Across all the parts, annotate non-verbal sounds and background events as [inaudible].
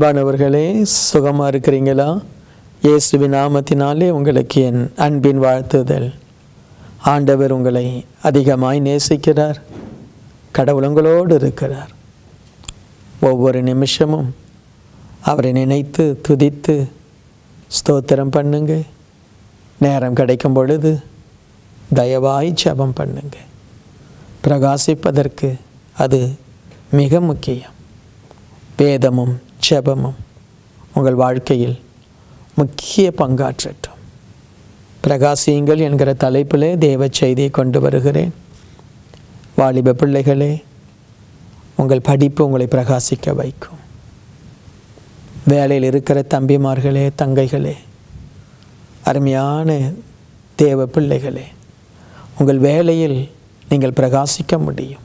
அன்பானவர்களே சுகமாக இருக்கிறீங்களா? இயேசுவின் நாமத்தினாலே உங்களுக்கு என் அன்பின் வாழ்த்துதல். ஆண்டவர் உங்களை அதிகமாய் நேசிக்கிறார் கடவுள் உங்களோடு இருக்கிறார். ஒவ்வொரு நிமிஷமும் அவரை நினைத்து துதித்து ஸ்தோத்திரம் பண்ணுங்க. நேரம் கிடைக்கும் பொழுது தயவாய் ஜபம் பண்ணுங்க. பிரகாசிப்பதற்கு அது மிக முக்கியம். வேதமும் ஜெபமும் உங்கள் வாழ்க்கையில் முக்கிய பங்காற்றட்டும். பிரகாசியுங்கள் என்கிற தலைப்பிலே தேவ செய்தியை கொண்டு வருகிறேன். வாலிப பிள்ளைகளே உங்கள் படிப்பு உங்களை பிரகாசிக்க வைக்கும். வேலையில் இருக்கிற தம்பிமார்களே தங்கைகளே அருமையான தேவ பிள்ளைகளே உங்கள் வேலையில் நீங்கள் பிரகாசிக்க முடியும்.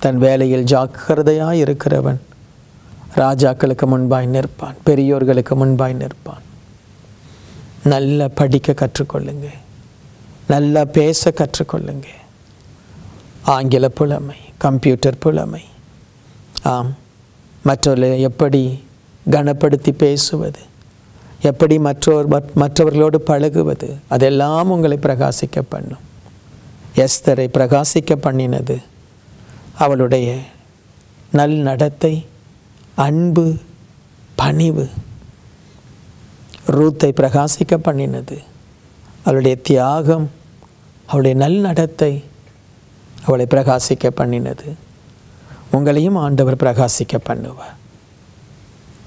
தன் வேலையில் ஜாக்கிரதையாக இருக்கிறவன் ராஜாக்களுக்கு முன்பாய் நிற்பான் பெரியோர்களுக்கு முன்பாய் நிற்பான். நல்லா படிக்க கற்றுக்கொள்ளுங்க. நல்லா பேச கற்றுக்கொள்ளுங்க. ஆங்கில புலமை கம்ப்யூட்டர் புலமை. ஆம். மற்றவர்களை எப்படி கனப்படுத்தி பேசுவது? எப்படி மற்றோர் மற்றவர்களோடு பழகுவது? அதெல்லாம் உங்களை பிரகாசிக்க பண்ணும். எஸ்தரை பிரகாசிக்க பண்ணினது அவளுடைய நல் நடத்தை அன்பு பணிவு. ரூத்தை பிரகாசிக்க பண்ணினது. அவளுடைய தியாகம் அவளுடைய நல்நடத்தை அவளை பிரகாசிக்க பண்ணினது. உங்களையும் ஆண்டவர் பிரகாசிக்க பண்ணுவார்.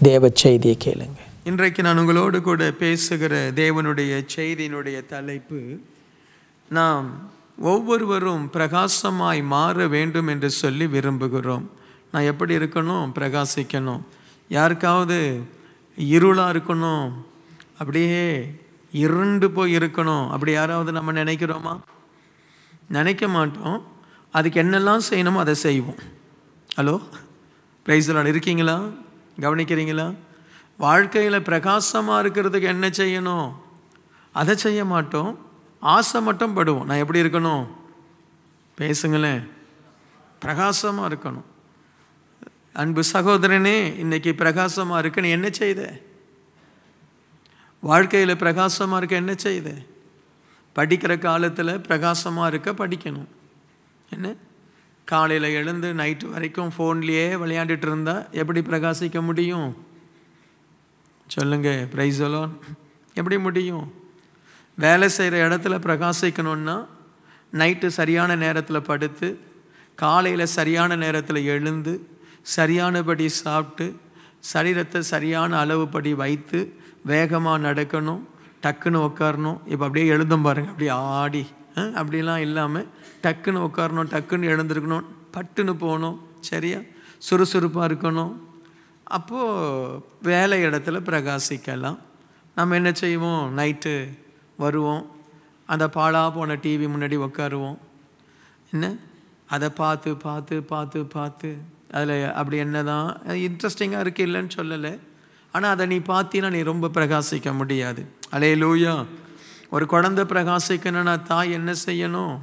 தேவ செய்தியை கேளுங்க. இன்றைக்கு நான் உங்களோடு கூட பேசுகிற தேவனுடைய செய்தியினுடைய தலைப்பு நாம் ஒவ்வொருவரும் பிரகாசமாய் மாற வேண்டும் என்று சொல்லி விரும்புகிறோம். நான் எப்படி இருக்கணும்? பிரகாசிக்கணும். யாருக்காவது இருளாக இருக்கணும்? அப்படியே இருண்டு போய் இருக்கணும். அப்படி யாராவது நம்ம நினைக்கிறோமா? நினைக்க மாட்டோம். அதுக்கு என்னெல்லாம் செய்யணுமோ அதை செய்வோம். ஹலோ? பிரைஸ்லான் இருக்கீங்களா? கவனிக்கிறீங்களா? வாழ்க்கையில் பிரகாசமாக இருக்கிறதுக்கு என்ன செய்யணும்? அதை செய்ய மாட்டோம். ஆசை மட்டும் படுவோம். நான் எப்படி இருக்கணும்? பேசுங்களேன். பிரகாசமாக இருக்கணும். அன்பு சகோதரனே இன்னைக்கு பிரகாசமாக இருக்குன்னு என்ன செய்த? வாழ்க்கையில் பிரகாசமாக இருக்க என்ன செய்த? படிக்கிற காலத்தில் பிரகாசமாக இருக்க படிக்கணும். என்ன? காலையில் எழுந்து நைட்டு வரைக்கும் ஃபோன்லேயே விளையாண்டுட்டு இருந்தால் எப்படி பிரகாசிக்க முடியும்? சொல்லுங்கள் ப்ரைஸலோன் எப்படி முடியும்? வேலை செய்கிற இடத்துல பிரகாசிக்கணும்னா நைட்டு சரியான நேரத்தில் படுத்து காலையில் சரியான நேரத்தில் எழுந்து சரியானபடி சாப்பிட்டு சரீரத்தை சரியான அளவுப்படி வைத்து வேகமாக நடக்கணும் டக்குன்னு உட்காரணும் இப்போ அப்படியே எழுதும் பாருங்கள் அப்படியே ஆடி அப்படிலாம் இல்லாமல் டக்குன்னு உட்காரணும் டக்குன்னு எழுந்திருக்கணும் பட்டுன்னு போகணும் சரியா? சுறுசுறுப்பாக இருக்கணும். அப்போது வேலை இடத்துல பிரகாசிக்கலாம். நம்ம என்ன செய்வோம்? நைட்டு வருவோம். அந்த பாழாக போன டிவி முன்னாடி உட்காருவோம் என்ன? அதை பார்த்து பார்த்து பார்த்து பார்த்து அதில் அப்படி என்ன தான் இன்ட்ரெஸ்டிங்காக இருக்குது இல்லைன்னு சொல்லலை. ஆனால் அதை நீ பார்த்தீங்கன்னா நீ ரொம்ப பிரகாசிக்க முடியாது. அலே லூயா ஒரு குழந்தை பிரகாசிக்கணும்னா தாய் என்ன செய்யணும்?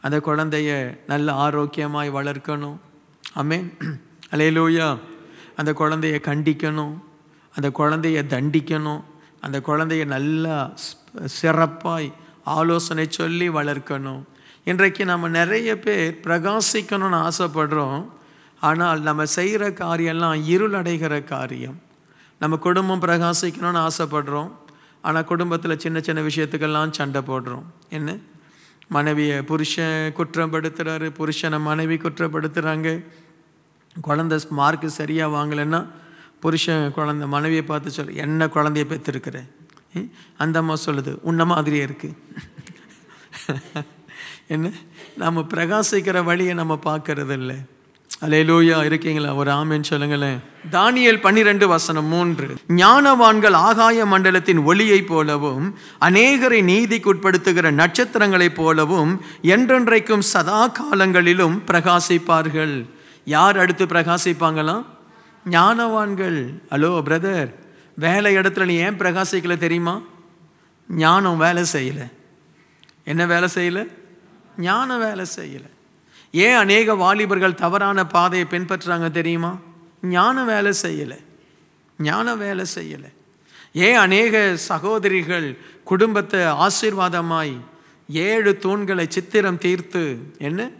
அந்த குழந்தைய நல்ல ஆரோக்கியமாய் வளர்க்கணும். ஆமென். அலே லூயா அந்த குழந்தைய கண்டிக்கணும். அந்த குழந்தைய தண்டிக்கணும். அந்த குழந்தைய நல்லா சிறப்பாய் ஆலோசனை சொல்லி வளர்க்கணும். இன்றைக்கு நம்ம நிறைய பேர் பிரகாசிக்கணும்னு ஆசைப்படுறோம். ஆனால் நம்ம செய்கிற காரியம்லாம் இருளடைகிற காரியம். நம்ம குடும்பம் பிரகாசிக்கணும்னு ஆசைப்படுறோம். ஆனால் குடும்பத்தில் சின்ன சின்ன விஷயத்துக்கெல்லாம் சண்டை போடுறோம். என்ன? மனைவியை புருஷன் குற்றப்படுத்துகிறாரு புருஷனை மனைவி குற்றப்படுத்துகிறாங்க குழந்த மார்க்கு சரியாக வாங்கலைன்னா புருஷன் குழந்த மனைவியை பார்த்து சொல்லு என்ன குழந்தைய பெற்றிருக்கிற? ம்? அந்த அம்மா சொல்லுது உன்ன மாதிரியே இருக்குது [laughs] என்ன? நம்ம பிரகாசிக்கிற வழியை நம்ம பார்க்கறது இல்லை அலையலூயா இருக்கீங்களா? ஒரு ஆமேன்னு சொல்லுங்களேன். தானியல் பன்னிரெண்டு வசனம் மூன்று. ஞானவான்கள் ஆகாய மண்டலத்தின் ஒளியைப் போலவும் அநேகரை நீதிக்குட்படுத்துகிற நட்சத்திரங்களைப் போலவும் என்றென்றைக்கும் சதா காலங்களிலும் பிரகாசிப்பார்கள். யார் அடுத்து பிரகாசிப்பாங்களாம் ஞானவான்கள். ஹலோ பிரதர் வேலை இடத்துல நீ ஏன் பிரகாசிக்கல தெரியுமா? ஞானம் வேலை செய்யலை. என்ன வேலை செய்யலை? ஞானம் வேலை செய்யலை. ஏன் அநேக வாலிபர்கள் தவறான பாதையை பின்பற்றுறாங்க தெரியுமா? ஞானம் வேலை செய்யலை. ஞானம் வேலை செய்யலை. ஏன் அநேக சகோதரிகள் குடும்பத்தை ஆசீர்வாதமாய் ஏழு தூண்களை சித்திரம் தீர்த்து என்ன?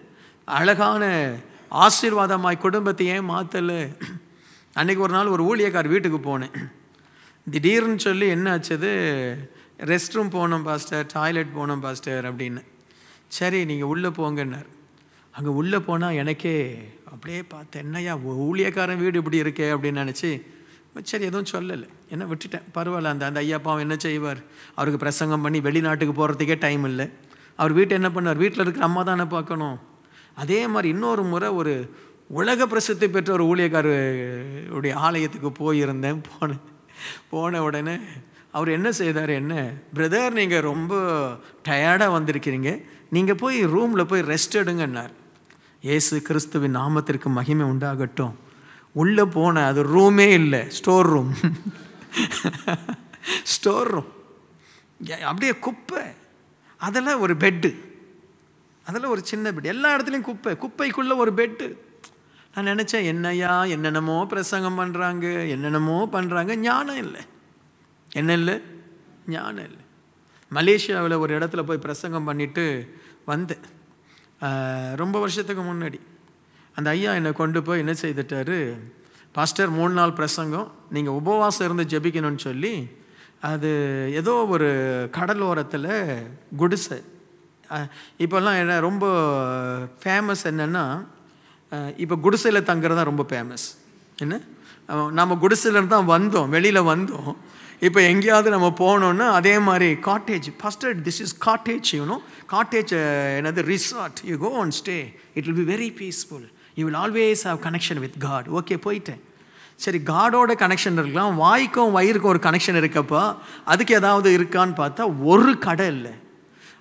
அழகான ஆசீர்வாதமாய் குடும்பத்தை ஏன் மாற்றலை அன்னைக்கு ஒரு நாள் ஒரு ஊழியக்கார் வீட்டுக்கு போனேன். திடீர்னு சொல்லி என்ன ஆச்சுது? ரெஸ்ட் ரூம் போனோம் பாஸ்டர். டாய்லெட் போனோம் பாஸ்டர் அப்படின்னு. சரி நீங்கள் உள்ளே போங்கன்னார். அங்கே உள்ளே போனால் எனக்கே அப்படியே பார்த்தேன் என்னையா ஊழியக்காரன் வீடு இப்படி இருக்கே? அப்படின்னு நினச்சி சரி எதுவும் சொல்லலை. என்ன விட்டுட்டேன். பரவாயில்ல. அந்த அந்த ஐயா பாவம் என்ன செய்வார்? அவருக்கு பிரசங்கம் பண்ணி வெளிநாட்டுக்கு போகிறதுக்கே டைம் இல்லை. அவர் வீட்டை என்ன பண்ணார் வீட்டில் இருக்கிற அம்மா தானே பார்க்கணும். அதே மாதிரி இன்னொரு முறை ஒரு உலக பிரசித்தி பெற்ற ஒரு ஊழியக்காருடைய ஆலயத்துக்கு போயிருந்தேன். போனேன் போன உடனே அவர் என்ன செய்தார்? என்ன பிரதர் நீங்கள் ரொம்ப டயர்டாக வந்திருக்கிறீங்க. நீங்கள் போய் ரூமில் போய் ரெஸ்ட் எடுங்கன்னார். இயேசு கிறிஸ்துவின் நாமத்திற்கு மகிமை உண்டாகட்டும். உள்ளே போன அது ரூமே இல்லை. ஸ்டோர் ரூம் ஸ்டோர் ரூம் அப்படியே குப்பை. அதில் ஒரு பெட்டு அதில் ஒரு சின்ன பெட் எல்லா இடத்துலையும் குப்பை. குப்பைக்குள்ளே ஒரு பெட்டு நான் நினச்சேன் என்னையா என்னென்னமோ பிரசங்கம் பண்ணுறாங்க என்னென்னமோ பண்ணுறாங்க ஞானம் இல்லை. என்ன இல்லை? ஞானம் இல்லை. மலேசியாவில் ஒரு இடத்துல போய் பிரசங்கம் பண்ணிவிட்டு வந்தேன். ரொம்ப வருஷத்துக்கு முன்னாடி. அந்த ஐயா என்னை கொண்டு போய் என்ன செய்துட்டாரு? பாஸ்டர் மூணு நாள் பிரசங்கம். நீங்கள் உபவாசம் இருந்து ஜெபிக்கணும்னு சொல்லி அது ஏதோ ஒரு கடலோரத்தில் குடிசை. இப்போல்லாம் என்ன ரொம்ப ஃபேமஸ் என்னென்னா இப்போ குடிசையில் தங்குறது தான் ரொம்ப ஃபேமஸ் என்ன? நம்ம குடிசையிலேருந்து தான் வந்தோம். வெளியில் வந்தோம். இப்போ எங்கேயாவது நம்ம போனோன்னா அதே மாதிரி cottage first this is cottage you know cottage என்னது? Resort you go on stay it will be very peaceful you will always have connection with God okay போயிட்டேன் சரி காடோட கனெக்ஷன் இருக்கலாம். வாய்க்கும் வயிறுக்கும் ஒரு கனெக்ஷன் இருக்கப்போ அதுக்கு ஏதாவது இருக்கான்னு பார்த்தா ஒரு கடை இல்லை.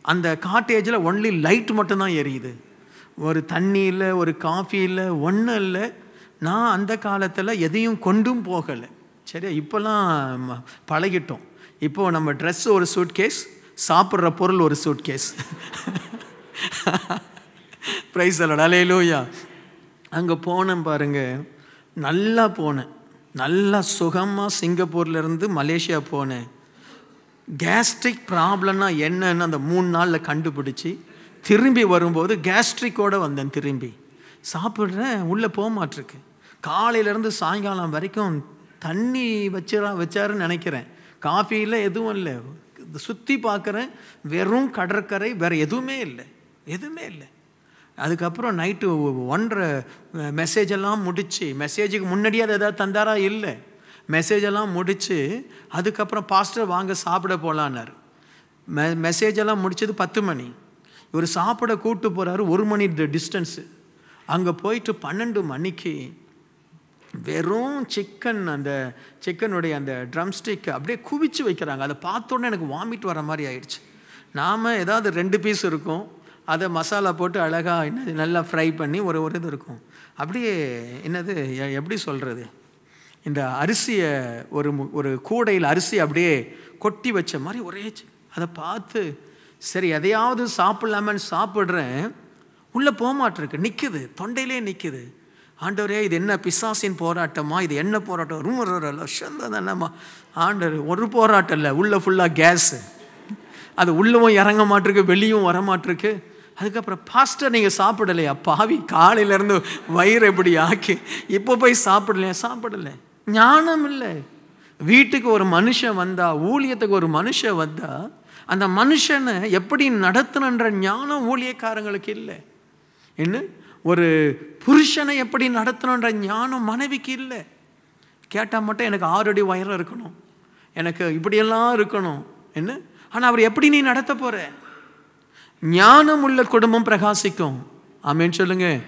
அந்த காட்டேஜில் ஒன்லி லைட் மட்டும்தான் எரியுது. ஒரு தண்ணி இல்லை ஒரு காஃபி இல்லை ஒன்றும் இல்லை. நான் அந்த காலத்தில் எதையும் கொண்டும் போகலை. சரியா? இப்போல்லாம் பழகிட்டோம். இப்போது நம்ம ட்ரெஸ் ஒரு சூட் கேஸ் சாப்பிட்ற பொருள் ஒரு சூட் கேஸ் ப்ரைஸ் அல்ல அலையிலோயா அங்கே போனேன் பாருங்கள் நல்லா போனேன். நல்லா சுகமாக சிங்கப்பூர்லேருந்து மலேசியா போனேன். கேஸ்ட்ரிக் ப்ராப்ளம்னா என்னன்னு அந்த மூணு நாளில் கண்டுபிடிச்சி திரும்பி வரும்போது கேஸ்ட்ரிக்கோடு வந்தேன் திரும்பி. சாப்பிட்றேன் உள்ளே போக மாட்டிருக்கு. காலையிலேருந்து சாயங்காலம் வரைக்கும் தண்ணி வச்சிரா வச்சாருன்னு நினைக்கிறேன். காஃபியில் எதுவும் இல்லை. சுற்றி பார்க்குறேன் வெறும் கடற்கரை வேறு எதுவுமே இல்லை. எதுவுமே இல்லை. அதுக்கப்புறம் நைட்டு ஒன்றரை மெசேஜ் எல்லாம் முடிச்சு மெசேஜுக்கு முன்னாடியே அது ஏதாவது தந்தாரா? இல்லை. மெசேஜ் எல்லாம் முடித்து அதுக்கப்புறம் பாஸ்டர் வாங்க சாப்பிட போகலான்னாரு மெ மெசேஜ் எல்லாம் முடிச்சது பத்து மணி. இவர் சாப்பிட கூப்பிட்டு போகிறாரு ஒரு மணி டிஸ்டன்ஸு அங்கே போயிட்டு பன்னெண்டு மணிக்கு வெறும் சிக்கன் அந்த சிக்கனுடைய அந்த ட்ரம்ஸ்டிக்கு அப்படியே குவிச்சு வைக்கிறாங்க. அதை பார்த்தோன்னே எனக்கு வாமிட் வர மாதிரி ஆயிடுச்சு. நாம் ஏதாவது ரெண்டு பீஸ் இருக்கும். அதை மசாலா போட்டு அழகாக என்ன நல்லா ஃப்ரை பண்ணி ஒரு ஒரு இது இருக்கும். அப்படியே என்னது எ- எப்படி சொல்கிறது இந்த அரிசியை ஒரு மு- ஒரு கூடையில் அரிசி அப்படியே கொட்டி வச்ச மாதிரி ஒரே அதை பார்த்து சரி எதையாவது சாப்பிட்லாமன்னு சாப்பிட்றேன். உள்ளே போக மாட்டிருக்கு நிற்குது தொண்டையிலே நிற்குது ஆண்டவரே இது என்ன பிசாசின் போராட்டமா? இது என்ன போராட்டம்? ரூம் லட்சம் தானம்மா ஆண்டவர் ஒரு போராட்டம் இல்லை உள்ளே ஃபுல்லாக கேஸு அது உள்ளவும் இறங்க மாட்டிருக்கு வெளியும் வர மாட்டிருக்கு. அதுக்கப்புறம் பாஸ்டர் நீங்கள் சாப்பிடலையா? பாவி காலையிலேருந்து வயிறு எப்படி ஆக்கி இப்போ போய் சாப்பிடலையா? சாப்பிடலை. ஞானம் இல்லை. வீட்டுக்கு ஒரு மனுஷன் வந்தா ஊழியத்துக்கு ஒரு மனுஷன் வந்தா அந்த மனுஷனை எப்படி நடத்தணுன்ற ஞானம் ஊழியக்காரங்களுக்கு இல்லை. என்ன? ஒரு புருஷனை எப்படி நடத்தணுன்ற ஞானம் மனைவிக்கு இல்லை. கேட்டால் மட்டும் எனக்கு ஆறு அடி உயரம் இருக்கணும். எனக்கு இப்படியெல்லாம் இருக்கணும். என்ன? ஆனால் அவர் எப்படி நீ நடத்த போகிற ஞானம் உள்ள குடும்பம் பிரகாசிக்கும். ஆமேன்னு சொல்லுங்க.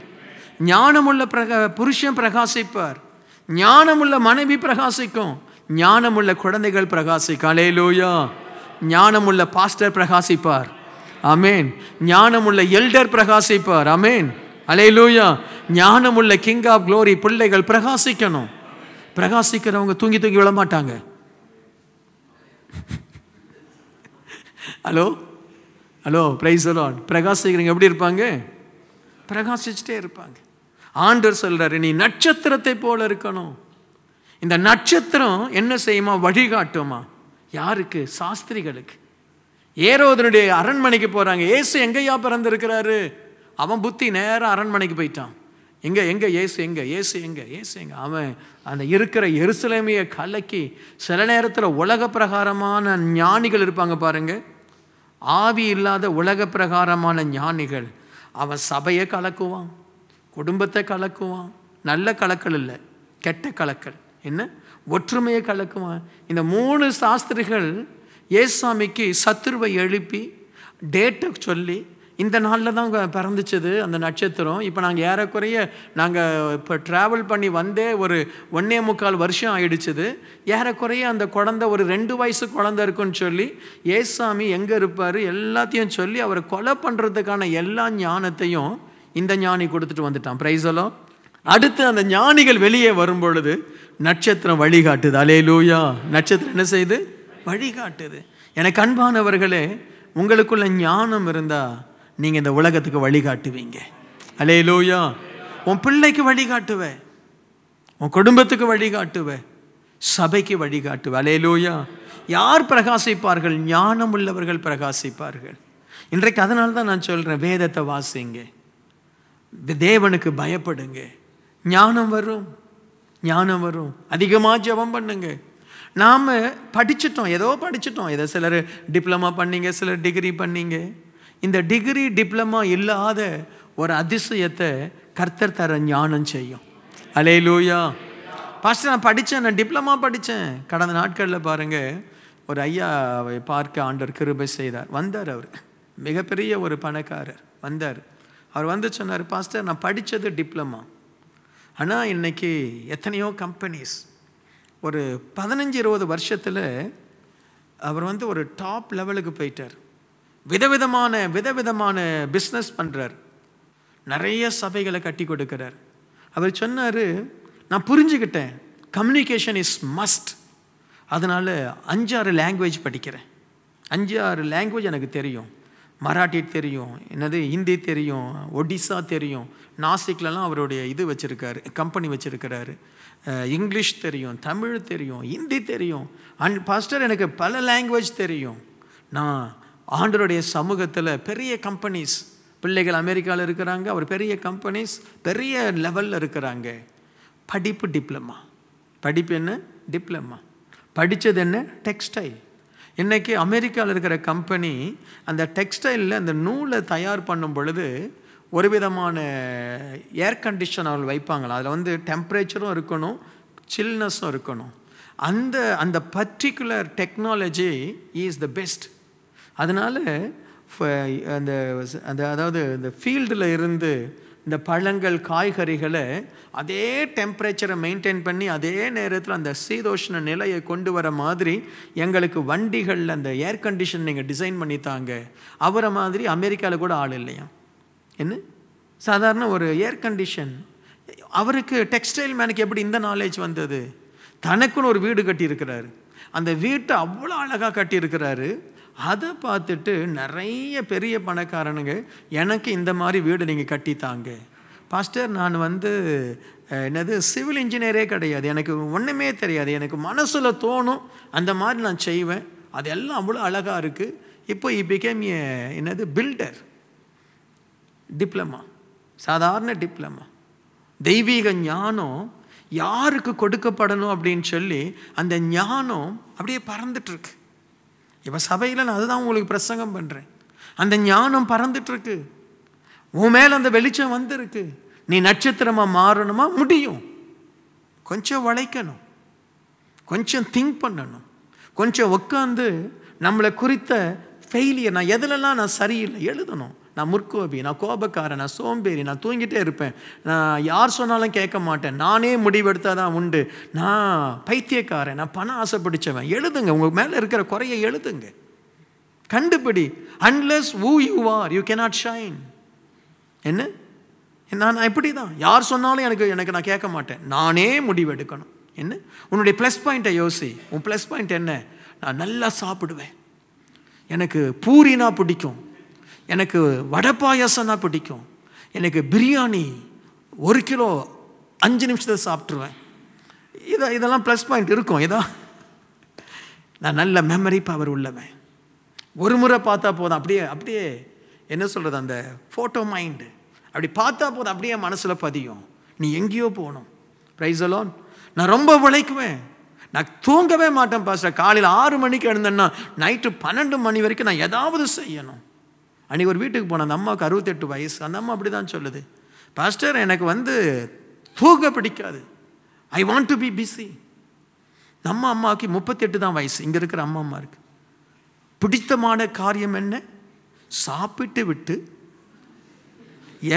ஞானமுள்ள பிரகா புருஷன் பிரகாசிப்பார். ஞானமுள்ள மனைவி பிரகாசிக்கும். ஞானமுள்ள குழந்தைகள் பிரகாசிக்கும். அலேலூயா ஞானமுள்ள பாஸ்டர் பிரகாசிப்பார். அமேன் ஞானமுள்ள எல்டர் பிரகாசிப்பார். அலே லூயா ஞானமுள்ள கிங் ஆஃப் க்ளோரி பிள்ளைகள் பிரகாசிக்கணும். பிரகாசிக்கிறவங்க தூங்கி தூங்கி விழ மாட்டாங்க hello hello praise a lot பிரகாசிக்கிறவங்க எப்படி இருப்பாங்க? பிரகாசிச்சுட்டே இருப்பாங்க. ஆண்டர் சொல்கிறாரு நீ நட்சத்திரத்தை போல இருக்கணும். இந்த நட்சத்திரம் என்ன செய்யுமா? வழிகாட்டுமா? யாருக்கு? சாஸ்திரிகளுக்கு. ஏரோதனுடைய அரண்மனைக்கு போகிறாங்க ஏசு எங்கேயா பிறந்திருக்கிறாரு? அவன் புத்தி நேரம் அரண்மனைக்கு போயிட்டான். எங்கே எங்கே ஏசு எங்கே ஏசு எங்கே ஏசு எங்க. அவன் அந்த இருக்கிற எருசலேமையை கலக்கி சில நேரத்தில் உலக பிரகாரமான ஞானிகள் இருப்பாங்க பாருங்க. ஆவி இல்லாத உலக பிரகாரமான ஞானிகள். அவன் சபையை கலக்குவான் குடும்பத்தை கலக்குவான். நல்ல கலக்கல் இல்லை கெட்ட கலக்கல். என்ன? ஒற்றுமையை கலக்குவான். இந்த மூணு சாஸ்திரிகள் ஏசாமிக்கு சத்ருவை எழுப்பி டேட்டை சொல்லி இந்த நாளில் தான் பிறந்துச்சது அந்த நட்சத்திரம். இப்போ நாங்கள் ஏறக்குறைய நாங்கள் இப்போ ட்ராவல் பண்ணி வந்தே ஒரு ஒன்னே முக்கால் வருஷம் ஆயிடுச்சுது. ஏறக்குறைய அந்த குழந்த ஒரு ரெண்டு வயசு குழந்த இருக்குன்னு சொல்லி ஏசாமி எங்கே இருப்பார் எல்லாத்தையும் சொல்லி அவரை கொலை பண்ணுறதுக்கான எல்லா ஞானத்தையும் இந்த ஞானி கொடுத்துட்டு வந்துட்டான். ப்ரைஸலோ அடுத்து அந்த ஞானிகள் வெளியே வரும் பொழுது நட்சத்திரம் வழிகாட்டுது. அலேலூயா நட்சத்திரம் என்ன செய்யுது வழிகாட்டுது. எனக்கு அன்பானவர்களே உங்களுக்குள்ள ஞானம் இருந்தா நீங்கள் இந்த உலகத்துக்கு வழிகாட்டுவீங்க. அலே லோயா உன் பிள்ளைக்கு வழிகாட்டுவ. உன் குடும்பத்துக்கு வழிகாட்டுவ. சபைக்கு வழிகாட்டுவ. அலேலூயா யார் பிரகாசிப்பார்கள்? ஞானம் உள்ளவர்கள் பிரகாசிப்பார்கள். இன்றைக்கு அதனால தான் நான் சொல்கிறேன் வேதத்தை வாசிங்க. தேவனுக்கு பயப்படுங்க. ஞானம் வரும். ஞானம் வரும். அதிகமாக ஜெபம் பண்ணுங்க. நாம் படிச்சிட்டோம். ஏதோ படிச்சிட்டோம். ஏதோ சிலர் டிப்ளமா பண்ணீங்க சிலர் டிகிரி பண்ணீங்க. இந்த டிகிரி டிப்ளமா இல்லாத ஒரு அதிசயத்தை கர்த்தர் தர ஞானம் செய்யும். அலே லூயா பாஸ்டர் நான் படித்தேன் நான் டிப்ளமா படித்தேன். கடந்த நாட்களில் பாருங்கள் ஒரு ஐயாவை பார்க்க ஆண்டர் கிருபை செய்தார். வந்தார் அவர். மிகப்பெரிய ஒரு பணக்காரர். வந்தார். அவர் வந்து சொன்னார் பாஸ்டர் நான் படித்தது டிப்ளமா. ஆனால் இன்னைக்கு எத்தனையோ கம்பெனிஸ் ஒரு பதினஞ்சு இருபது வருஷத்தில் அவர் வந்து ஒரு டாப் லெவலுக்கு போயிட்டார். விதவிதமான விதவிதமான பிஸ்னஸ் பண்ணுறார் நிறைய சபைகளை கட்டி கொடுக்கிறார். அவர் சொன்னார் நான் புரிஞ்சுக்கிட்டேன். கம்யூனிகேஷன் இஸ் மஸ்ட் அதனால் அஞ்சாறு லாங்குவேஜ் படிக்கிறேன். அஞ்சு ஆறு லாங்குவேஜ் எனக்கு தெரியும். மராட்டி தெரியும் என்னது ஹிந்தி தெரியும் ஒடிசா தெரியும். நாசிக்லலாம் அவருடைய இது வச்சுருக்காரு கம்பெனி வச்சுருக்கிறாரு. இங்கிலீஷ் தெரியும் தமிழ் தெரியும் ஹிந்தி தெரியும். அண்ட் பாஸ்டர் எனக்கு பல லாங்குவேஜ் தெரியும். நான் ஆண்டருடைய சமூகத்தில் பெரிய கம்பெனிஸ் பிள்ளைகள் அமெரிக்காவில் இருக்கிறாங்க அவர் பெரிய கம்பெனிஸ் பெரிய லெவலில் இருக்கிறாங்க. படிப்பு டிப்ளமா படிப்பு என்ன? டிப்ளமா படித்தது என்ன? டெக்ஸ்டைல் இன்றைக்கி அமெரிக்காவில் இருக்கிற கம்பெனி அந்த டெக்ஸ்டைலில் அந்த நூலை தயார் பண்ணும் பொழுது ஒரு விதமான ஏர் கண்டிஷன் அவர்கள் வைப்பாங்களா? அதில் வந்து டெம்பரேச்சரும் இருக்கணும் சில்னஸும் இருக்கணும். அந்த அந்த particular technology is the best அதனால் அந்த அந்த அதாவது இந்த ஃபீல்டில் இருந்து இந்த பழங்கள் காய்கறிகளை அதே டெம்பரேச்சரை மெயின்டைன் பண்ணி அதே நேரத்தில் அந்த சீதோஷ்ண நிலையை கொண்டு வர மாதிரி எங்களுக்கு வண்டிகளில் அந்த ஏர் கண்டிஷன் நீங்கள் டிசைன் பண்ணித்தாங்க அவரை மாதிரி அமெரிக்காவில் கூட ஆள் இல்லையா? என்ன? சாதாரண ஒரு ஏர் கண்டிஷன் அவருக்கு டெக்ஸ்டைல் மேனுக்கு எப்படி இந்த நாலேஜ் வந்தது? தனக்குன்னு ஒரு வீடு கட்டியிருக்கிறாரு. அந்த வீட்டை அவ்வளோ அழகாக கட்டியிருக்கிறாரு. அதை பார்த்துட்டு நிறைய பெரிய பணக்காரனுங்க எனக்கு இந்த மாதிரி வீடு நீங்கள் கட்டித்தாங்க பாஸ்டர் நான் வந்து என்னது சிவில் இன்ஜினியரே கிடையாது. எனக்கு ஒன்றுமே தெரியாது. எனக்கு மனசில் தோணும் அந்த மாதிரி நான் செய்வேன். அதெல்லாம் அவ்வளோ அழகாக இருக்குது இப்போ இ பிகேம் என்னது பில்டர் டிப்ளமா சாதாரண டிப்ளமா தெய்வீக ஞானம் யாருக்கு கொடுக்கப்படணும் அப்படின்னு சொல்லி அந்த ஞானம் அப்படியே பறந்துட்டுருக்கு இப்போ சபையில் நான் அதுதான் உங்களுக்கு பிரசங்கம் பண்ணுறேன் அந்த ஞானம் பறந்துட்டுருக்கு. உன் மேலே அந்த வெளிச்சம் வந்திருக்கு. நீ நட்சத்திரமாக மாறணுமா? முடியும். கொஞ்சம் உழைக்கணும் கொஞ்சம் திங்க் பண்ணணும். கொஞ்சம் உட்காந்து நம்மளை குறித்த ஃபெயிலியர் நான் எதுலலாம் நான் சரியில்லை எழுதணும். நான் முற்கோபி நான் கோபக்காரன் நான் சோம்பேறி நான் தூங்கிட்டே இருப்பேன். நான் யார் சொன்னாலும் கேட்க மாட்டேன். நானே முடிவெடுத்தால் தான் உண்டு. நான் பைத்தியக்காரன் நான் பணம் ஆசைப்பிடிச்சவன் எழுதுங்க உங்கள் மேலே இருக்கிற குறையை எழுதுங்க. கண்டுபிடி. Unless uh you are you cannot shine என்ன? நான் இப்படி தான் யார் சொன்னாலும் எனக்கு எனக்கு நான் கேட்க மாட்டேன். நானே முடிவெடுக்கணும். என்ன? உன்னுடைய ப்ளஸ் பாயிண்ட்டை யோசி. உன் ப்ளஸ் பாயிண்ட் என்ன? நான் நல்லா சாப்பிடுவேன். எனக்கு பூரினா பிடிக்கும். எனக்கு வடை பாயாசம்னா பிடிக்கும். எனக்கு பிரியாணி ஒரு கிலோ அஞ்சு நிமிஷத்தில் சாப்பிட்ருவேன் இதை இதெல்லாம் ப்ளஸ் பாயிண்ட் இருக்கும். இதா நான் நல்ல மெமரி பவர் உள்ளவன். ஒரு முறை பார்த்தா போதும். அப்படியே அப்படியே என்ன சொல்கிறது அந்த ஃபோட்டோ மைண்டு அப்படி பார்த்தா போதும். அப்படியே மனசில் பதியும். நீ எங்கேயோ போகணும். ப்ரைஸ் அலோன் நான் ரொம்ப உழைக்குவேன். நான் தூங்கவே மாட்டேன் பாஸ்டர் காலையில் ஆறு மணிக்கு எழுந்தேன்னா நைட்டு பன்னெண்டு மணி வரைக்கும் நான் ஏதாவது செய்யணும். அன்றைக்கி ஒரு வீட்டுக்கு போனேன். அந்த அம்மாவுக்கு அறுபத்தெட்டு வயசு. அந்த அம்மா அப்படி தான் சொல்லுது. பாஸ்டர் எனக்கு வந்து தூக்க பிடிக்காது. I want to be busy நம்ம அம்மாவுக்கு முப்பத்தெட்டு தான் வயசு. இங்கே இருக்கிற அம்மா அம்மா இருக்கு. பிடித்தமான காரியம் என்ன? சாப்பிட்டு விட்டு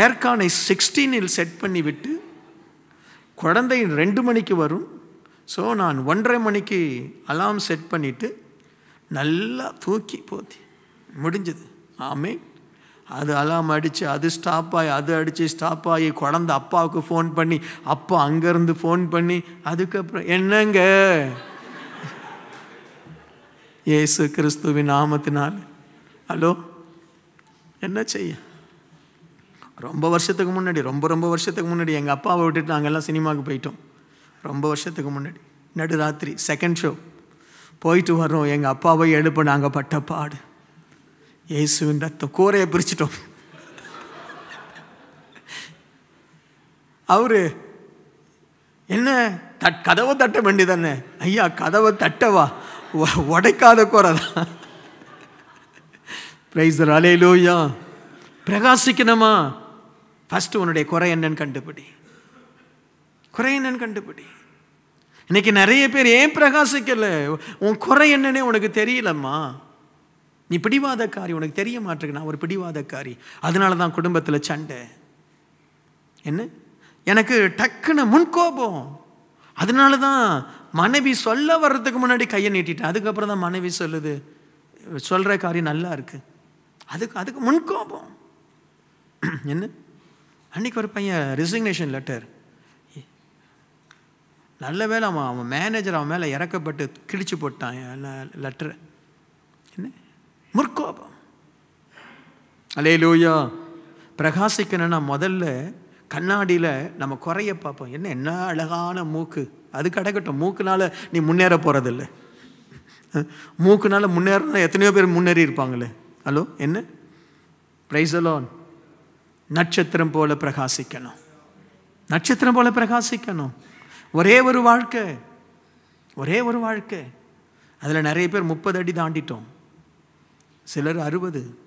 ஏர்கானை சிக்ஸ்டீனில் செட் பண்ணி விட்டு குழந்தை ரெண்டு மணிக்கு வரும். ஸோ நான் ஒன்றரை மணிக்கு அலாம் செட் பண்ணிவிட்டு நல்லா தூக்கி போத்தி. முடிஞ்சது. ஆமே அது அலாம் அடித்து அது ஸ்டாப் ஆகி அது அடித்து ஸ்டாப் ஆகி குழந்த அப்பாவுக்கு ஃபோன் பண்ணி அப்பா அங்கேருந்து ஃபோன் பண்ணி அதுக்கப்புறம் என்னங்க? இயேசு கிறிஸ்துவின் நாமத்தினால். ஹலோ என்ன செய்ய? ரொம்ப வருஷத்துக்கு முன்னாடி ரொம்ப ரொம்ப வருஷத்துக்கு முன்னாடி எங்கள் அப்பாவை விட்டுட்டு நாங்கள்லாம் சினிமாவுக்கு போயிட்டோம். ரொம்ப வருஷத்துக்கு முன்னாடி. நடுராத்திரி செகண்ட் ஷோ போயிட்டு வர்றோம். எங்கள் அப்பாவை எழுப்ப நாங்கள் பட்ட பாடு. இயேசுவின் ரத்தம் கூரையை பிரிச்சிட்டோம் அவரு என்ன தட் கதவை தட்ட வேண்டியதானே ஐயா கதவை தட்டவா உடைக்காத குறைதான் தான் பிரைஸ் பிரகாசிக்கணுமா ஃபஸ்ட்டு உன்னுடைய குறை என்னன்னு கண்டுபிடி குறை என்னன்னு கண்டுபிடி இன்னைக்கு நிறைய பேர் ஏன் பிரகாசிக்கலை உன் குறை என்னன்னே உனக்கு தெரியலம்மா நீ பிடிவாதக்காரி உனக்கு தெரிய மாட்டேங்க நான் ஒரு பிடிவாதக்காரி. அதனால தான் குடும்பத்தில் சண்டை. என்ன? எனக்கு டக்குன்னு முன்கோபம். அதனால தான் மனைவி சொல்ல வர்றதுக்கு முன்னாடி கையை நீட்டிட்டேன். அதுக்கப்புறம் தான் மனைவி சொல்லுது சொல்கிற காரியம் நல்லா இருக்குது அதுக்கு அதுக்கு முன்கோபம். [clears throat] என்ன? அன்னைக்கு ஒரு பையன் ரிசிக்னேஷன் லெட்டர் நல்ல வேளை அவன் அவன் மேனேஜர் அவன் மேலே இறக்கப்பட்டு கிழிச்சு போட்டான் லெட்டரை முற்கோபம். அலே லூயா பிரகாசிக்கணும்னா முதல்ல கண்ணாடியில் நம்ம குறைய பார்ப்போம். என்ன என்ன அழகான மூக்கு. அது கிடக்கட்டும் மூக்குனால் நீ முன்னேற போகிறதில்ல மூக்குனால் முன்னேறினா எத்தனையோ பேர் முன்னேறி இருப்பாங்களே. ஹலோ என்ன? பிரைசலோன் அலோன் நட்சத்திரம் போல பிரகாசிக்கணும். நட்சத்திரம் போல பிரகாசிக்கணும். ஒரே ஒரு வாழ்க்கை. ஒரே ஒரு வாழ்க்கை. அதில் நிறைய பேர் முப்பது அடி தாண்டிட்டோம். சிலர் அறுபது.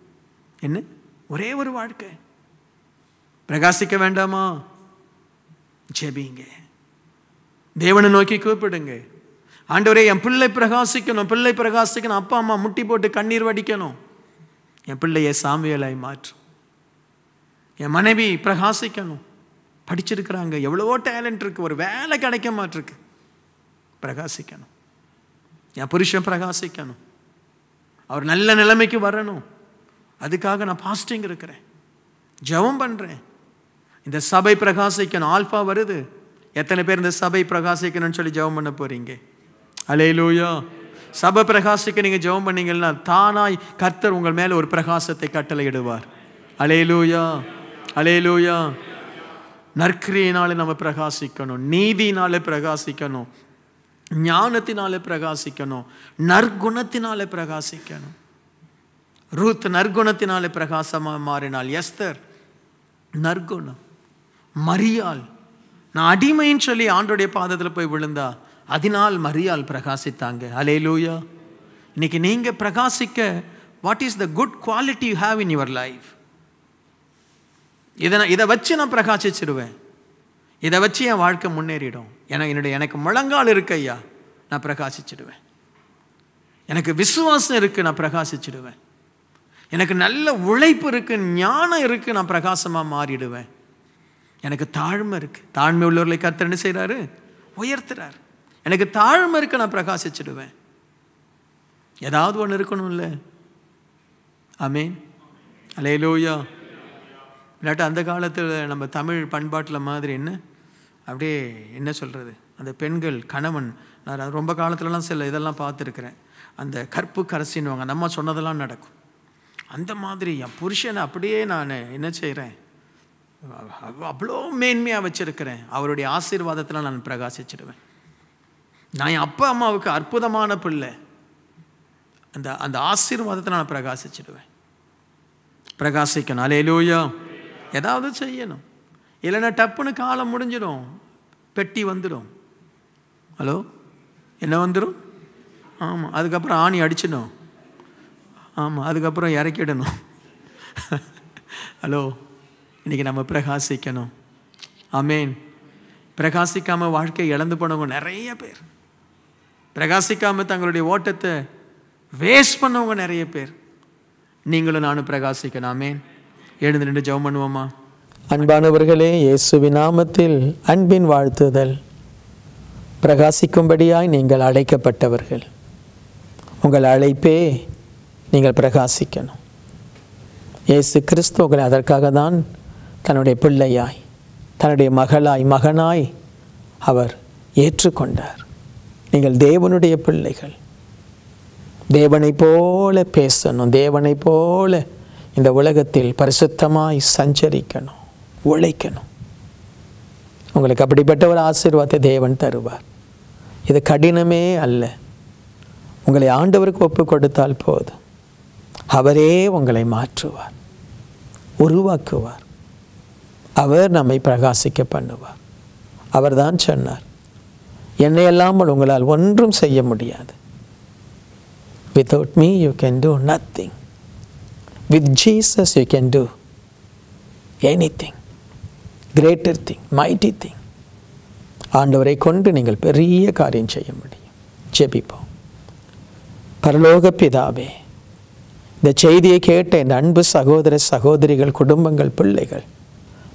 என்ன? ஒரே ஒரு வாழ்க்கை. பிரகாசிக்க வேண்டாமா? ஜெபிங்க. தேவனை நோக்கி கூப்பிடுங்க. ஆண்டவரே என் பிள்ளை பிரகாசிக்கணும் பிள்ளை பிரகாசிக்கணும். அப்பா அம்மா முட்டி போட்டு கண்ணீர் வடிக்கணும். என் பிள்ளையை சாமியலாய் மாற்றும் என் மனைவி பிரகாசிக்கணும். படிச்சிருக்கிறாங்க. எவ்வளவோ டேலண்ட் இருக்கு. ஒரு வேலை கிடைக்க மாட்டிருக்கு. பிரகாசிக்கணும். என் புருஷன் பிரகாசிக்கணும். அவர் நல்ல நிலைமைக்கு வரணும். அதுக்காக நான் பாஸ்டிங் இருக்கிறேன். ஜெபம் பண்ணுறேன் இந்த சபை பிரகாசிக்கணும். ஆல்ஃபா வருது. எத்தனை பேர் இந்த சபை பிரகாசிக்கணும்னு சொல்லி ஜெபம் பண்ண போறீங்க? லூயா சபை பிரகாசிக்க நீங்கள் ஜெபம் பண்ணீங்கன்னா தானாய் கர்த்தர் உங்கள் மேலே ஒரு பிரகாசத்தை கட்டளையிடுவார். அலே லூயா நற்கிரியினாலே நம்ம பிரகாசிக்கணும். நீதினாலே பிரகாசிக்கணும். ஞானத்தினாலே பிரகாசிக்கணும். நற்குணத்தினாலே பிரகாசிக்கணும். ரூத் நற்குணத்தினாலே பிரகாசமாக மாறினாள். எஸ்தர் நற்குணம். மரியாள். நான் அடிமைன்னு சொல்லி ஆண்டோடைய பாதத்தில் போய் விழுந்தா அதனால் மரியாள் பிரகாசித்தாங்க. அலே லூயா இன்னைக்கு நீங்கள் பிரகாசிக்க what is the good quality you have in your life இதை நான் இதை வச்சு நான் பிரகாசிச்சிடுவேன் இதை வச்சு என் வாழ்க்கை முன்னேறிடும். ஏன்னா என்னுடைய எனக்கு முழங்கால் இருக்கு ஐயா. நான் பிரகாசிச்சிடுவேன். எனக்கு விசுவாசம் இருக்குது நான் பிரகாசிச்சிடுவேன். எனக்கு நல்ல உழைப்பு இருக்குது ஞானம் இருக்குது நான் பிரகாசமாக மாறிடுவேன். எனக்கு தாழ்மை இருக்குது தாழ்மை உள்ளவர்களை கர்த்தர் என்ன செய்கிறாரு உயர்த்துறார். எனக்கு தாழ்மை இருக்குது நான் பிரகாசிச்சிடுவேன். ஏதாவது ஒன்று இருக்கணும்ல? அமேன் அலையலூயா இல்லாட்டி அந்த காலத்தில் நம்ம தமிழ் பண்பாட்டில் மாதிரி என்ன? அப்படியே என்ன சொல்கிறது அந்த பெண்கள் கணவன் நான் ரொம்ப காலத்துலலாம் சில இதெல்லாம் பார்த்துருக்குறேன். அந்த கற்பு கரசின்னுவாங்க. நம்ம சொன்னதெல்லாம் நடக்கும். அந்த மாதிரி என் புருஷனை அப்படியே நான் என்ன செய்கிறேன் அவ்வளோ மேன்மையாக வச்சுருக்கிறேன். அவருடைய ஆசீர்வாதத்தில் நான் பிரகாசிச்சிடுவேன். நான் என் அப்பா அம்மாவுக்கு அற்புதமான பிள்ளை. அந்த அந்த ஆசீர்வாதத்தை நான் பிரகாசிச்சிடுவேன். பிரகாசிக்கணும். அலையிலூயா ஏதாவது செய்யணும். இல்லைன்னா டப்புன்னு காலம் முடிஞ்சிடும். பெட்டி வந்துடும். ஹலோ? என்ன வந்துடும் ஆமாம் அதுக்கப்புறம் ஆணி அடிச்சிடும் ஆமாம் அதுக்கப்புறம் இறக்கிடணும். [laughs] ஹலோ? இன்றைக்கி நம்ம பிரகாசிக்கணும். அமேன் பிரகாசிக்காமல் வாழ்க்கையை இழந்து போனவங்க நிறைய பேர். பிரகாசிக்காமல் தங்களுடைய ஓட்டத்தை வேஸ்ட் பண்ணவங்க நிறைய பேர். நீங்களும் நானும் பிரகாசிக்கணும். அமேன் எழுந்து நின்று ஜெபம் பண்ணுவோமா? அன்பானவர்களே இயேசுவின் நாமத்தில் அன்பின் வாழ்த்துதல். பிரகாசிக்கும்படியாய் நீங்கள் அழைக்கப்பட்டவர்கள். உங்கள் அழைப்பே நீங்கள் பிரகாசிக்கணும். இயேசு கிறிஸ்து உங்களை அதற்காக தான் தன்னுடைய பிள்ளையாய் தன்னுடைய மகளாய் மகனாய் அவர் ஏற்றுக்கொண்டார். நீங்கள் தேவனுடைய பிள்ளைகள். தேவனைப் போல பேசணும் தேவனைப் போல இந்த உலகத்தில் பரிசுத்தமாய் சஞ்சரிக்கணும் உழைக்கணும். உங்களுக்கு அப்படிப்பட்ட ஒரு ஆசீர்வாதத்தை தேவன் தருவார். இது கடினமே அல்ல. உங்களை ஆண்டவருக்கு ஒப்பு கொடுத்தால் போதும். அவரே உங்களை மாற்றுவார் உருவாக்குவார். அவர் நம்மை பிரகாசிக்க பண்ணுவார். அவர்தான் சொன்னார் என்னை அல்லாமல் உங்களால் ஒன்றும் செய்ய முடியாது. Without me you can do nothing with Jesus you can do anything greater thing mighty thing ஆண்டவரை கொண்டு நீங்கள் பெரிய காரியம் செய்ய முடியும். ஜெபிப்போம். பரலோக பிதாவே இந்த செய்தியை கேட்ட இந்த அன்பு சகோதர சகோதரிகள் குடும்பங்கள் பிள்ளைகள்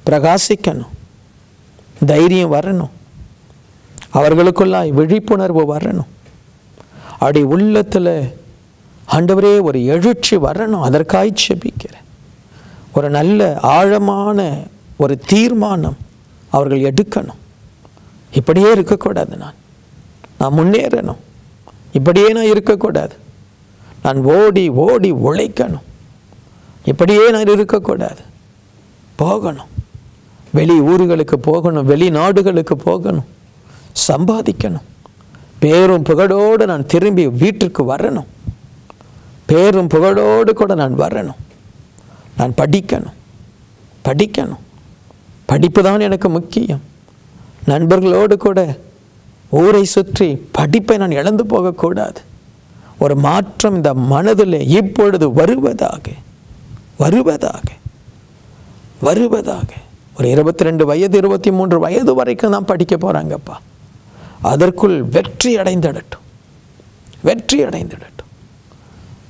பிரகாசிக்கணும். தைரியம் வரணும். அவர்களுக்குள்ளாய் விழிப்புணர்வு வரணும். அப்படி உள்ளத்தில் ஆண்டவரே ஒரு எழுச்சி வரணும். அதற்காய் செபிக்கிறேன் ஒரு நல்ல ஆழமான ஒரு தீர்மானம் அவர்கள் எடுக்கணும். இப்படியே இருக்கக்கூடாது நான். நான் முன்னேறணும். இப்படியே நான் இருக்கக்கூடாது. நான் ஓடி ஓடி உழைக்கணும். இப்படியே நான் இருக்கக்கூடாது. போகணும். வெளி ஊர்களுக்கு போகணும். வெளிநாடுகளுக்கு போகணும். சம்பாதிக்கணும். பேரும் புகழோடு நான் திரும்பி வீட்டிற்கு வரணும். பேரும் புகழோடு கூட நான் வரணும். நான் படிக்கணும். படிக்கணும். படிப்பு தான் எனக்கு முக்கியம். நண்பர்களோடு கூட ஊரை சுற்றி படிப்பை நான் இழந்து போகக்கூடாது. ஒரு மாற்றம் இந்த மனதில் இப்பொழுது வருவதாக வருவதாக வருவதாக. ஒரு இருபத்தி ரெண்டு வயது இருபத்தி மூன்று வயது வரைக்கும் தான் படிக்க போகிறாங்கப்பா அதற்குள் வெற்றி அடைந்திடட்டும். வெற்றி அடைந்திடட்டும்.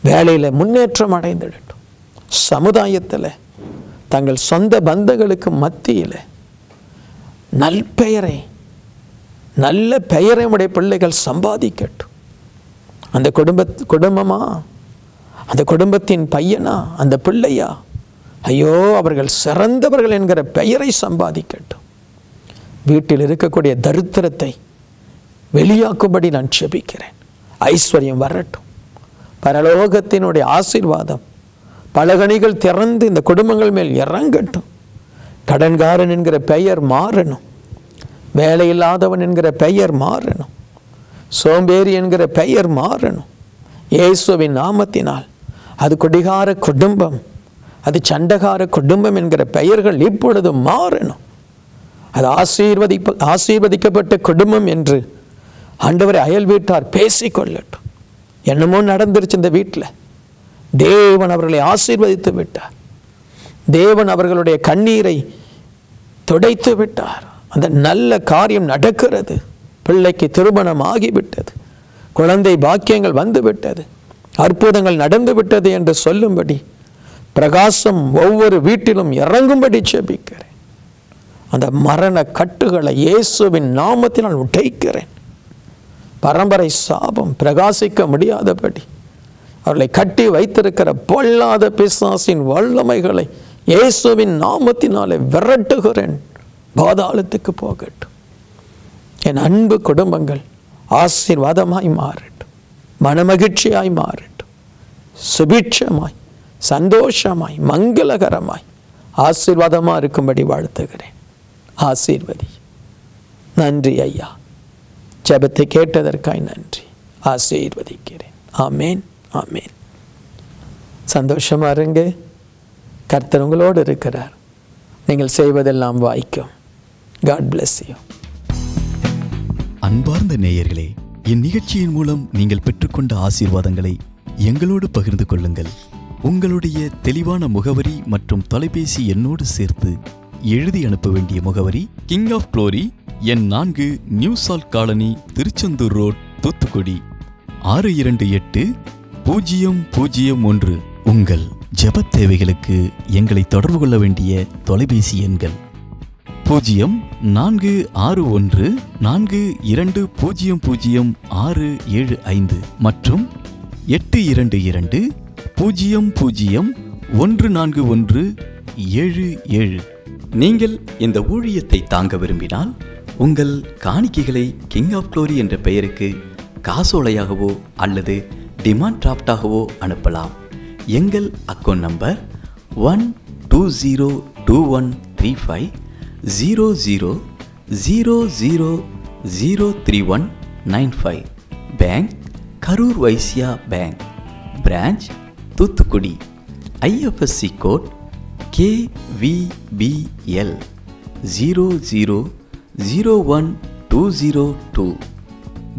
வேலையில் முன்னேற்றம் அடைந்துடட்டும். சமுதாயத்தில் தங்கள் சொந்த பந்தங்களுக்கு மத்தியில் நல்பெயரை நல்ல பெயரை உடைய பிள்ளைகள் சம்பாதிக்கட்டும். அந்த குடும்ப குடும்பமா? அந்த குடும்பத்தின் பையனா? அந்த பிள்ளையா? ஐயோ அவர்கள் சிறந்தவர்கள் என்கிற பெயரை சம்பாதிக்கட்டும். வீட்டில் இருக்கக்கூடிய தரித்திரத்தை வெளியாக்கும்படி நான் செபிக்கிறேன். ஐஸ்வர்யம் வரட்டும். பரலோகத்தினுடைய ஆசீர்வாதம். பலகணிகள் திறந்து இந்த குடும்பங்கள் மேல் இறங்கட்டும். கடன்காரன் என்கிற பெயர் மாறணும். வேலையில்லாதவன் என்கிற பெயர் மாறணும். சோம்பேறி என்கிற பெயர் மாறணும். இயேசுவின் நாமத்தினால். அது குடிகார குடும்பம். அது சண்டகார குடும்பம் என்கிற பெயர்கள் இப்பொழுது மாறணும். அது ஆசீர்வதிப்ப ஆசீர்வதிக்கப்பட்ட குடும்பம் என்று ஆண்டவரை அயல் வீட்டார் பேசிக்கொள்ளட்டும். என்னமோ நடந்துருச்சு இந்த வீட்டில். தேவன் அவர்களை ஆசீர்வதித்து விட்டார். தேவன் அவர்களுடைய கண்ணீரை துடைத்து விட்டார். அந்த நல்ல காரியம் நடக்கிறது. பிள்ளைக்கு திருமணம் ஆகிவிட்டது குழந்தை பாக்கியங்கள் வந்து விட்டது அற்புதங்கள் நடந்து விட்டது என்று சொல்லும்படி பிரகாசம் ஒவ்வொரு வீட்டிலும் இறங்கும்படி செபிக்கிறேன் அந்த மரண கட்டுகளை இயேசுவின் நாமத்தினால் உடைக்கிறேன். பரம்பரை சாபம் பிரகாசிக்க முடியாதபடி அவர்களை கட்டி வைத்திருக்கிற பொல்லாத பிசாசின் வல்லமைகளை இயேசுவின் நாமத்தினாலே விரட்டுகிறேன். பாதாளத்துக்கு போகட்டும். என் அன்பு குடும்பங்கள் ஆசீர்வாதமாய் மாறட்டும். மனமகிழ்ச்சியாய் மாறட்டும். சுபிட்சமாய் சந்தோஷமாய் மங்களகரமாய் ஆசீர்வாதமாக இருக்கும்படி வாழ்த்துகிறேன். ஆசீர்வதி. நன்றி ஐயா. ஜெபத்தை கேட்டதற்காய் நன்றி. ஆசீர்வதிக்கிறேன். ஆமேன் ஆமேன். சந்தோஷமாக இருங்க. கர்த்தர் உங்களோடு இருக்கிறார். நீங்கள் செய்வதெல்லாம் வாய்க்கும். காட் பிளஸ் யூ அன்பார்ந்த நேயர்களே இந்நிகழ்ச்சியின் மூலம் நீங்கள் பெற்றுக்கொண்ட ஆசீர்வாதங்களை எங்களோடு பகிர்ந்து கொள்ளுங்கள். உங்களுடைய தெளிவான முகவரி மற்றும் தொலைபேசி எண்ணோடு சேர்த்து எழுதி அனுப்ப வேண்டிய முகவரி கிங் ஆஃப் க்ளோரி எண் நான்கு new salt colony Tiruchendur road Thoothukudi. ஆறு இரண்டு எட்டு பூஜ்ஜியம் பூஜ்ஜியம் ஒன்று. உங்கள் ஜெபத் தேவைகளுக்கு எங்களை தொடர்பு கொள்ள வேண்டிய தொலைபேசி எண்கள் பூஜ்ஜியம் நான்கு ஆறு ஒன்று நான்கு இரண்டு பூஜ்ஜியம் பூஜ்ஜியம் ஆறு ஏழு ஐந்து மற்றும் எட்டு இரண்டு இரண்டு பூஜ்ஜியம் பூஜ்ஜியம் ஒன்று நான்கு ஒன்று ஏழு ஏழு. நீங்கள் இந்த ஊழியத்தை தாங்க விரும்பினால் உங்கள் காணிக்கைகளை கிங் ஆஃப் க்ளோரி என்ற பெயருக்கு காசோலையாகவோ அல்லது டிமாண்ட் டிராஃப்டாகவோ அனுப்பலாம். எங்கள் account number one two zero two one three five zero zero zero zero zero three one nine five. Bank Karur Vysya bank branch Thoothukudi. IFSC code KVBL zero zero zero one two zero two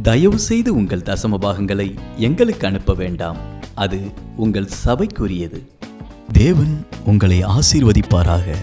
தயவுசெய்து உங்கள் தசம பாகங்களை எங்களுக்கு அனுப்ப வேண்டாம். அது உங்கள் சபைக்குரியது. தேவன் உங்களை ஆசீர்வதிப்பாராக.